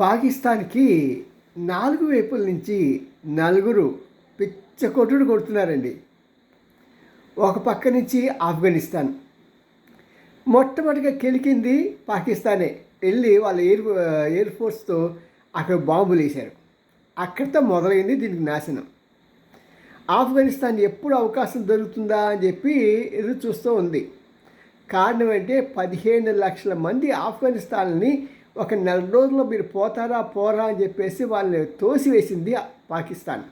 పాకిస్తాన్కి నాలుగు వైపుల నుంచి నలుగురు పిచ్చకొట్టుడు కొడుతున్నారండి. ఒక పక్క నుంచి ఆఫ్ఘనిస్తాన్. మొట్టమొదటిగా కెలికింది పాకిస్తానే. వెళ్ళి వాళ్ళ ఎయిర్ ఎయిర్ ఫోర్స్తో అక్కడ బాంబులు వేశారు. అక్కడితో మొదలైంది దీనికి నాశనం. ఆఫ్ఘనిస్తాన్ ఎప్పుడు అవకాశం దొరుకుతుందా అని చెప్పి ఎదురు చూస్తూ ఉంది. కారణం అంటే పదిహేను లక్షల మంది ఆఫ్ఘనిస్తాన్ని ఒక నెల రోజుల్లో మీరు పోతారా పోరా అని చెప్పేసి వాళ్ళని తోసివేసింది పాకిస్తాన్.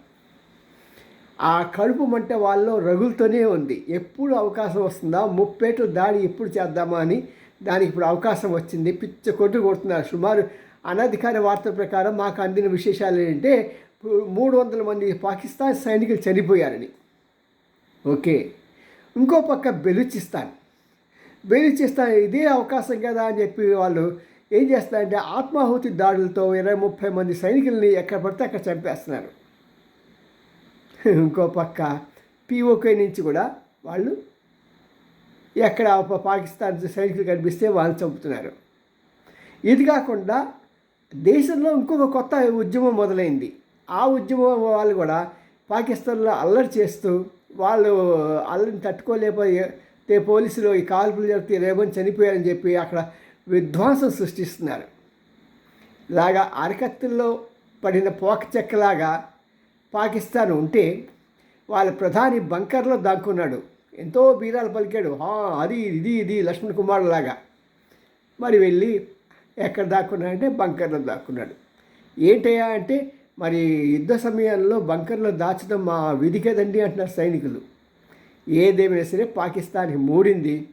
ఆ కడుపు మంట వాళ్ళలో రగులుతూనే ఉంది. ఎప్పుడు అవకాశం వస్తుందా ముప్పేట్లు దాడి ఎప్పుడు చేద్దామా అని దానికి ఇప్పుడు అవకాశం వచ్చింది. పిచ్చ కొట్టు కొడుతున్నారు. సుమారు అనధికార వార్తల ప్రకారం మాకు అందిన విశేషాలు ఏంటంటే మూడు వందల మంది పాకిస్తాన్ సైనికులు చనిపోయారని. ఓకే. ఇంకో పక్క బెలూచిస్తాన్. బెలూచిస్తాన్ ఇదే అవకాశం కదా అని చెప్పి వాళ్ళు ఏం చేస్తున్నారంటే ఆత్మాహుతి దాడులతో ఇరవై ముప్పై మంది సైనికుల్ని ఎక్కడ పడితే అక్కడ చంపేస్తున్నారు. ఇంకో పక్క పిఓకే నుంచి కూడా వాళ్ళు ఎక్కడ పాకిస్తాన్ సైనికులు కనిపిస్తే వాళ్ళు చంపుతున్నారు. ఇది కాకుండా దేశంలో ఇంకొక కొత్త ఉద్యమం మొదలైంది. ఆ ఉద్యమం వాళ్ళు కూడా పాకిస్తాన్లో అల్లరి చేస్తూ వాళ్ళు అల్లరిని తట్టుకోలేకపోతే పోలీసులు ఈ కాల్పులు జరిగితే రేపని చనిపోయారని చెప్పి అక్కడ విధ్వంసం సృష్టిస్తున్నారు. ఇలాగా అరకత్తుల్లో పడిన పోక చెక్కలాగా పాకిస్తాన్ ఉంటే వాళ్ళ ప్రధాని బంకర్లో దాక్కున్నాడు. ఎంతో బీరాలు పలికాడు. "హా, అది ఇది ఇది లక్ష్మణ్ కుమార్ లాగా. మరి వెళ్ళి ఎక్కడ దాక్కున్నాడంటే బంకర్లో దాక్కున్నాడు. ఏంటయ్యా అంటే మరి యుద్ధ సమయంలో బంకర్లో దాచడం మా విధి కదండి అంటున్నారు సైనికులు. ఏదేమైనా సరే పాకిస్తాన్కి మూడింది.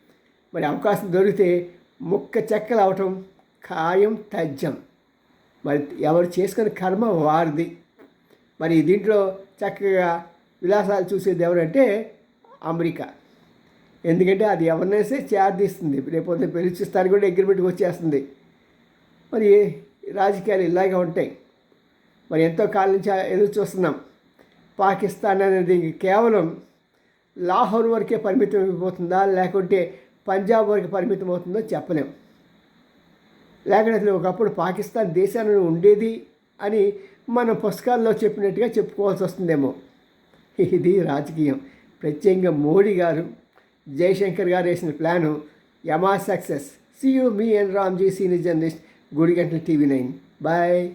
మరి అవకాశం దొరికితే ముక్క చెక్కలు అవటం ఖాయం తజ్జం. మరి ఎవరు చేసుకున్న కర్మ వారిది. మరి దీంట్లో చక్కగా విలాసాలు చూసేది ఎవరంటే అమెరికా. ఎందుకంటే అది ఎవరినైతే సరే చేరదీస్తుంది. రేపొద్దున పిలిచిస్తాను కూడా అగ్రిమెంట్కి వచ్చేస్తుంది. మరి రాజకీయాలు ఇలాగే ఉంటాయి. మరి ఎంతో కాలం నుంచి ఎదురు చూస్తున్నాం. పాకిస్తాన్ అనేది కేవలం లాహోర్ వరకే పరిమితం అయిపోతుందా? లేకుంటే పంజాబ్ వరకు పరిమితం అవుతుందో చెప్పలేం. లేకపోతే ఒకప్పుడు పాకిస్తాన్ దేశాన్ని ఉండేది అని మన పుస్తకాల్లో చెప్పినట్టుగా చెప్పుకోవాల్సి వస్తుందేమో. ఇది రాజకీయం. ప్రత్యేకంగా మోడీ గారు జయశంకర్ గారు వేసిన plan యమా success. See you me and Ramji senior journalist గుడిగంటల TV nine bye